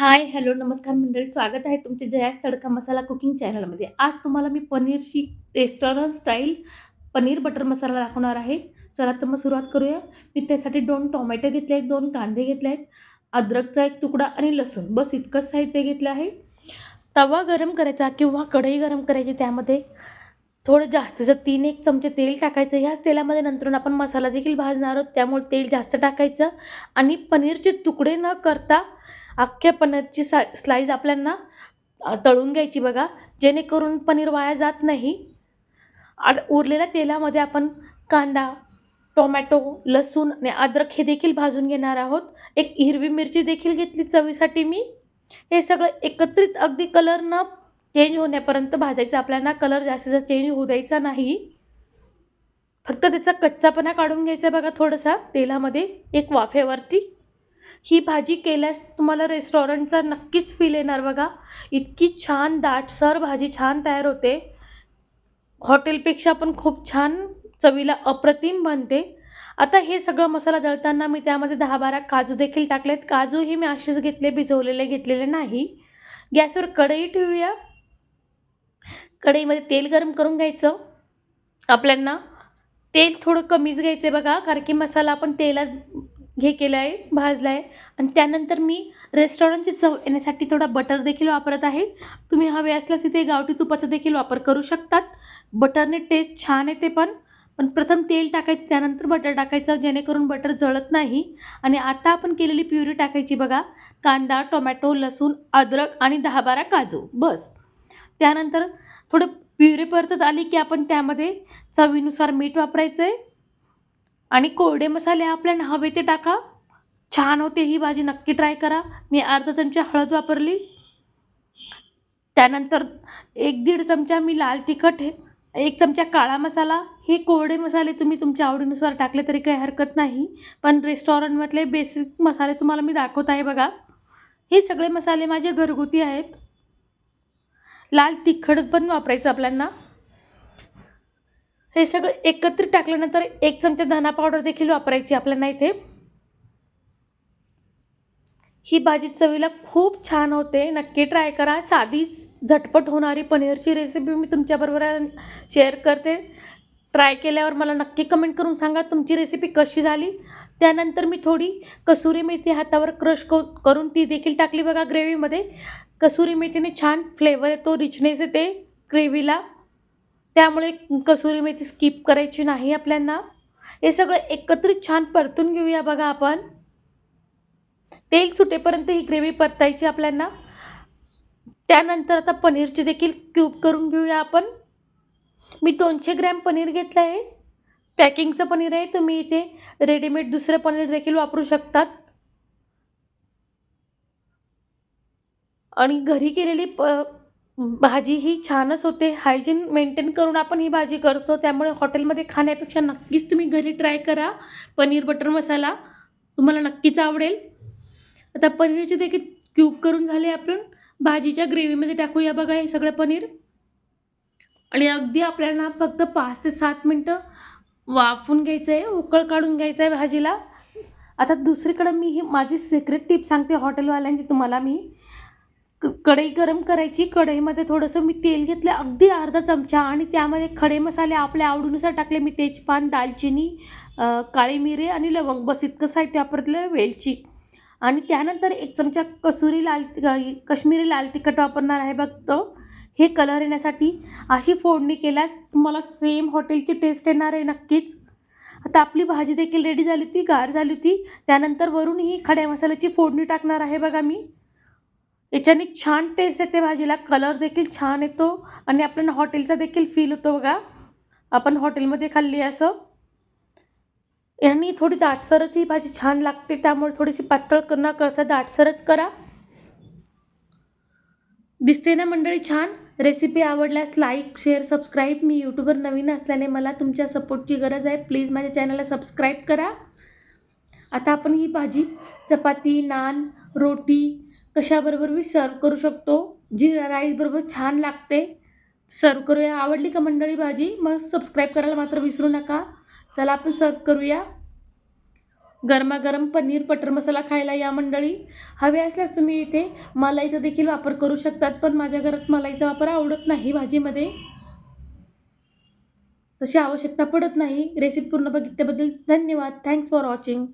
हाय, hello, नमस्कार मंडळी. स्वागत आहे तुमचे जयास तडका मसाला कुकिंग चॅनलमध्ये. आज तुम्हाला मी पनीरची restaurant style paneer butter masala दाखवणार आहे. चला तर मग सुरुवात करूया. मी त्यासाठी दोन टोमॅटो घेतले आहेत, दोन कांदे घेतले आहेत, अद्रकचा एक तुकडा आणि लसूण बस इतकंच साहित्य घेतलं आहे. तवा गरम करायचा किंवा कढई गरम करायची. त्यामध्ये थोडं जास्तीचं 3-1 चमचे तेल टाकायचं. ह्याच तेलामध्ये नंतर आपण मसाला देखील भाजणार आहोत. त्यामुळे तेल जास्त टाकायचं आणि पनीरचे तुकडे न करता अख्ख्या पनीरची सा स्लाईज आपल्यांना तळून घ्यायची बघा, जेणेकरून पनीर वाया जात नाही. उरलेल्या तेलामध्ये आपण कांदा, टोमॅटो, लसूण आणि अद्रक हे देखील भाजून घेणार आहोत. एक हिरवी मिरची देखील घेतली चवीसाठी मी. हे सगळं एकत्रित अगदी कलर न चेंज होण्यापर्यंत भाजायचं आपल्याला. कलर जास्तीचा चेंज होऊ द्यायचा नाही. फक्त त्याचा कच्चापणा काढून घ्यायचा बघा थोडासा तेलामध्ये एक वाफेवरती. ही भाजी केल्यास तुम्हाला रेस्टॉरंटचा नक्कीच फील येणार बघा. इतकी छान दाटसर भाजी छान तयार होते. हॉटेलपेक्षा पण खूप छान चवीला अप्रतिम बनते. आता हे सगळं मसाला दळताना मी त्यामध्ये दहा बारा काजू देखील टाकलेत. काजू हे मी असेच घेतले, भिजवलेले घेतलेले नाही. गॅसवर कढई ठेवूया. कढईमध्ये तेल गरम करून घ्यायचं. आपल्यांना तेल थोडं कमीच घ्यायचं आहे बघा, कारण की मसाला आपण तेलात हे केलं आहे, भाजलं आहे आणि त्यानंतर मी रेस्टॉरंटची चव येण्यासाठी थोडा बटर देखील वापरत आहे. तुम्ही हवे असल्यास तिथे गावठी तुपाचा देखील वापर करू शकतात. बटरने टेस्ट छान येते पण. पण प्रथम तेल टाकायचं, त्यानंतर बटर टाकायचं, जेणेकरून बटर जळत नाही आणि आता आपण केलेली प्युरी टाकायची बघा. कांदा, टोमॅटो, लसूण, अद्रक आणि दहा बारा काजू बस. त्यानंतर थोडं प्युरी परतत आली, की आपण त्यामध्ये चवीनुसार मीठ वापरायचं आहे आणि कोरडे मसाले आपल्याला हवे ते टाका. छान होते ही भाजी, नक्की ट्राय करा. मी अर्धा चमचा हळद वापरली. त्यानंतर एक दीड चमचा मी लाल तिखट, एक चमचा काळा मसाला. हे कोरडे मसाले तुम्ही तुमच्या आवडीनुसार टाकले तरी काही हरकत नाही. पण रेस्टॉरंटमधले बेसिक मसाले तुम्हाला मी दाखवत आहे बघा. हे सगळे मसाले माझे घरगुती आहेत. लाल तिखट पण वापरायचं आपल्यांना हे सगळं एकत्रित टाकल्यानंतर एक चमचा धना पावडर देखील वापरायची आपल्याला इथे. ही भाजी चवीला खूप छान होते. नक्की ट्राय करा. साधीच झटपट होणारी पनीरची रेसिपी मी तुमच्याबरोबर शेअर करते. ट्राय केल्यावर मला नक्की कमेंट करून सांगा तुमची रेसिपी कशी झाली. त्यानंतर मी थोडी कसुरी मेथी हातावर क्रश को करून ती देखील टाकली बघा ग्रेव्हीमध्ये. कसुरी मेथीने छान फ्लेवर येतो, रिचनेस येते ग्रेव्हीला. त्यामुळे कसुरी मेथी स्किप करायची नाही आपल्यांना हे सगळं एकत्रित छान परतून घेऊया बघा आपण. तेल सुटेपर्यंत ही ग्रेव्ही परतायची आपल्यांना त्यानंतर आता पनीरचे देखील क्यूब करून घेऊया आपण. मी दोनशे ग्रॅम पनीर घेतलं आहे. पॅकिंगचं पनीर आहे. तुम्ही इथे रेडीमेड दुसरं पनीर देखील वापरू शकतात. आणि घरी केलेली प भाजी ही छानच होते. हायजीन मेंटेन करून आपण ही भाजी करतो. त्यामुळे हॉटेलमध्ये खाण्यापेक्षा नक्कीच तुम्ही घरी ट्राय करा. पनीर बटर मसाला तुम्हाला नक्कीच आवडेल. आता पनीरचे देखील क्यूब करून झाले आपण भाजीच्या ग्रेव्हीमध्ये टाकूया बघा हे सगळं पनीर. आणि अगदी आपल्याला फक्त पाच ते सात मिनटं वाफवून घ्यायचं आहे, उकळ काढून घ्यायचं आहे भाजीला. आता दुसरीकडं मी ही माझी सिक्रेट टिप सांगते हॉटेलवाल्यांची तुम्हाला मी. क कढई गरम करायची. कढईमध्ये थोडंसं मी तेल घेतलं अगदी अर्धा चमचा आणि त्यामध्ये खडे मसाले आपल्या आवडीनुसार टाकले. मी तेजपान, दालचिनी, काळी मिरी आणि लवंग बस इतकं साहित्य वापरलं. वेलची आणि त्यानंतर एक चमचा कसुरी लाल कश्मीरी लाल तिखट वापरणार आहे फक्त. हे कलर येण्यासाठी. अशी फोडणी केल्यास तुम्हाला सेम हॉटेलची टेस्ट येणार आहे नक्कीच. आता आपली भाजी देखील रेडी झाली होती, गार झाली होती. त्यानंतर वरून ही खड्या मसाल्याची फोडणी टाकणार आहे बघा मी. याच्याने छान टेस्ट येते भाजीला. कलर देखील छान येतो आणि आपल्याला हॉटेलचा देखील फील होतो बघा. आपण हॉटेलमध्ये खाल्ली असं. याने थोडी दाटसरच ही भाजी छान लागते. त्यामुळे थोडीशी पातळ न करता दाटसरच करा. दिसते ना मंडळी छान. रेसिपी आवडल्यास लाईक, शेअर, सबस्क्राईब. मी यूट्यूबवर नवीन असल्याने मला तुमच्या सपोर्टची गरज आहे. प्लीज माझ्या चॅनलला सबस्क्राईब करा. आता आपण ही भाजी चपाती, नान, रोटी कशाबरोबर मी सर्व्ह करू शकतो. जीरा राईसबरोबर छान लागते. सर्व करूया. आवडली का मंडळी भाजी? मग सबस्क्राईब करायला मात्र विसरू नका. चला आपण सर्व्ह करूया. गरमागरम पनीर बटर मसाला खायला या मंडळी हवे असल्यास तुम्ही इथे मलाईचा देखील वापर करू शकतात पण माझ्या घरात मलाईचा वापर आवडत नाही भाजीमध्ये तशी आवश्यकता पडत नाही रेसिपी पूर्ण बघितल्याबद्दल धन्यवाद थँक्स फॉर वॉचिंग